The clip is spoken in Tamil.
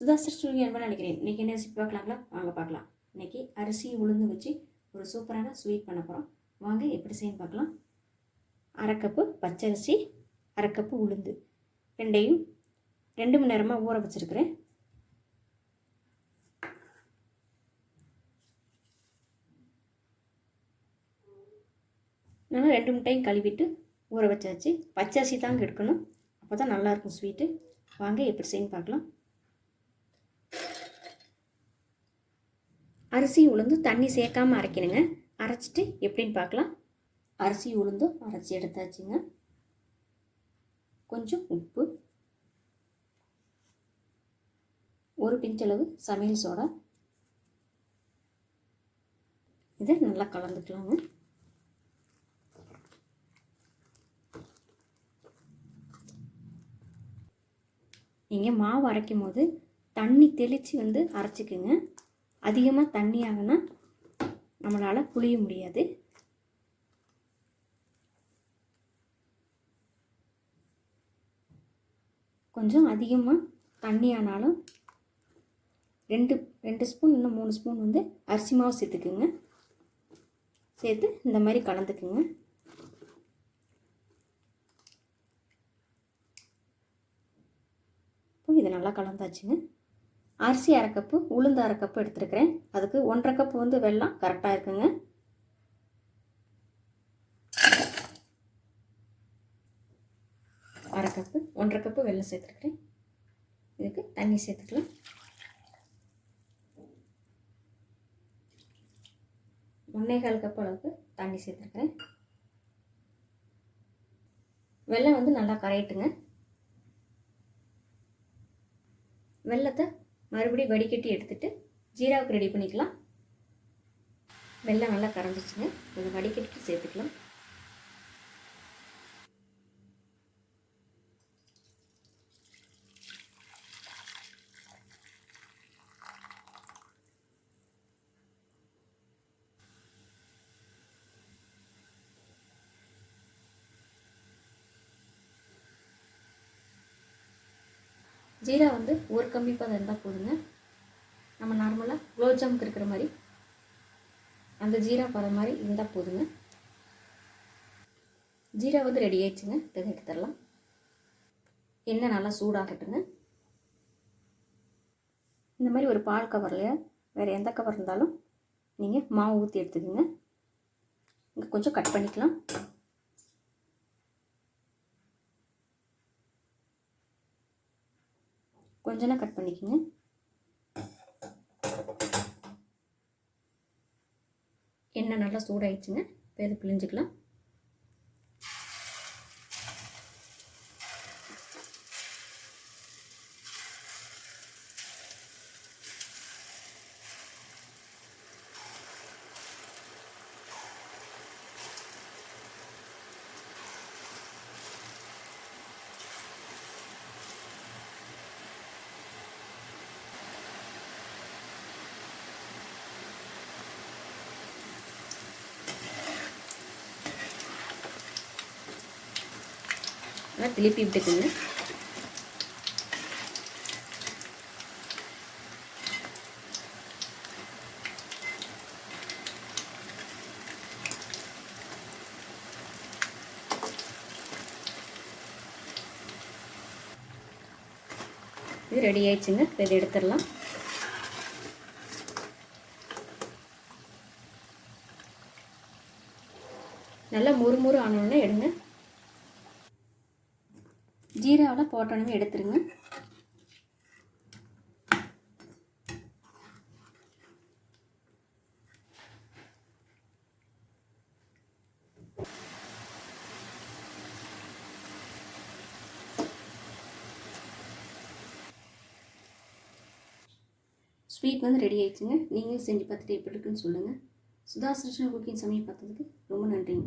சுதாசிருஷ்ணி என்ன நினைக்கிறேன். இன்றைக்கி என்ன ரெசிபி பார்க்கலாங்களா? வாங்க பார்க்கலாம். இன்றைக்கி அரிசி உளுந்து வச்சு ஒரு சூப்பரான ஸ்வீட் பண்ண போகிறோம் வாங்க எப்படி செய்யணும் பார்க்கலாம். அரை கப்பு பச்சரிசி அரை கப்பு உளுந்து. ரெண்டையும் ரெண்டு மணி நேரமாக ஊற வச்சுருக்கிறேன். நல்லா ரெண்டு முட்டையும் கழுவிட்டு ஊற வச்சாச்சு. பச்சரிசி தாங்க எடுக்கணும். அப்போ தான் நல்லாயிருக்கும் ஸ்வீட்டு வாங்க எப்படி செய்யணும் பார்க்கலாம். அரிசி உளுந்து தண்ணி சேர்க்காம அரைக்கணுங்க. அரைச்சிட்டு எப்படின்னு பார்க்கலாம். அரிசி உளுந்தும் அரைச்சி எடுத்தாச்சுங்க. கொஞ்சம் உப்பு. ஒரு பிஞ்சளவு சமையல் சோடா. இதை நல்லா கலந்துக்கலாங்க. நீங்கள் மாவு அரைக்கும் போது தண்ணி தெளித்து வந்து அரைச்சிக்குங்க. அதிகமாக தண்ணி ஆகினா நம்மளால் புளிய முடியாது. கொஞ்சம் அதிகமாக தண்ணி ஆனாலும் ரெண்டு ரெண்டு ஸ்பூன் இன்னும் மூணு ஸ்பூன் வந்து அரிசி மாவு சேர்த்துக்குங்க. சேர்த்து இந்த மாதிரி கலந்துக்குங்க. இப்போ இதை நல்லா கலந்தாச்சுங்க. அரிசி அரை கப்பு உளுந்து அரை கப்பு எடுத்துருக்கிறேன். அதுக்கு ஒன்றரை கப்பு வந்து வெள்ளம் கரெக்டாக இருக்குங்க. அரை கப்பு ஒன்றரை கப்பு வெள்ளம் சேர்த்துருக்குறேன். இதுக்கு தண்ணி சேர்த்துக்கலாம். ஒன்றே கால் கப் அளவுக்கு தண்ணி சேர்த்துருக்குறேன். வெள்ளம் வந்து நல்லா கரையட்டுங்க. வெள்ளத்தை மறுபடியும் வடிகட்டி எடுத்துகிட்டு ஜீராவுக்கு ரெடி பண்ணிக்கலாம். வெள்ளம் நல்லா கரைஞ்சிச்சுங்க கொஞ்சம் வடிகட்டிட்டு சேர்த்துக்கலாம். ஜீரா வந்து ஒரு கம்மி பதம் இருந்தால் போதுங்க. நம்ம நார்மலாக குலோப்ஜாமுக்கு இருக்கிற மாதிரி அந்த ஜீரா பதம் மாதிரி இருந்தால் போதுங்க. ஜீரா வந்து ரெடி ஆயிடுச்சுங்க. எடுத்து தரலாம். எண்ணெய் நல்லா சூடாகட்டுங்க. இந்த மாதிரி ஒரு பால் கவரில் வேறு எந்த கவர் இருந்தாலும் நீங்கள் மாவு ஊற்றி எடுத்துக்கோங்க. இங்கே கொஞ்சம் கட் பண்ணிக்கலாம். கொஞ்சம் கட் பண்ணிக்கோங்க. எண்ணெய் நல்லா சூடாயிடுச்சுங்க. பேர் பிழிஞ்சிக்கலாம். நல்லா திருப்பி விட்டுக்குங்க. இது ரெடி ஆயிடுச்சுங்க. இதை எடுத்துடலாம். நல்லா முறுமுறு ஆனோடனே எடுங்க. ஜீராவில் போட்டோன்னு எடுத்துருங்க. ஸ்வீட் வந்து ரெடி ஆயிடுச்சுங்க. நீங்களும் செஞ்சு பார்த்துட்டு எப்படி இருக்குன்னு சொல்லுங்கள் சுதா கிருஷ்ணன் குக்கிங் சமையல் பார்த்ததுக்கு ரொம்ப நன்றிங்க.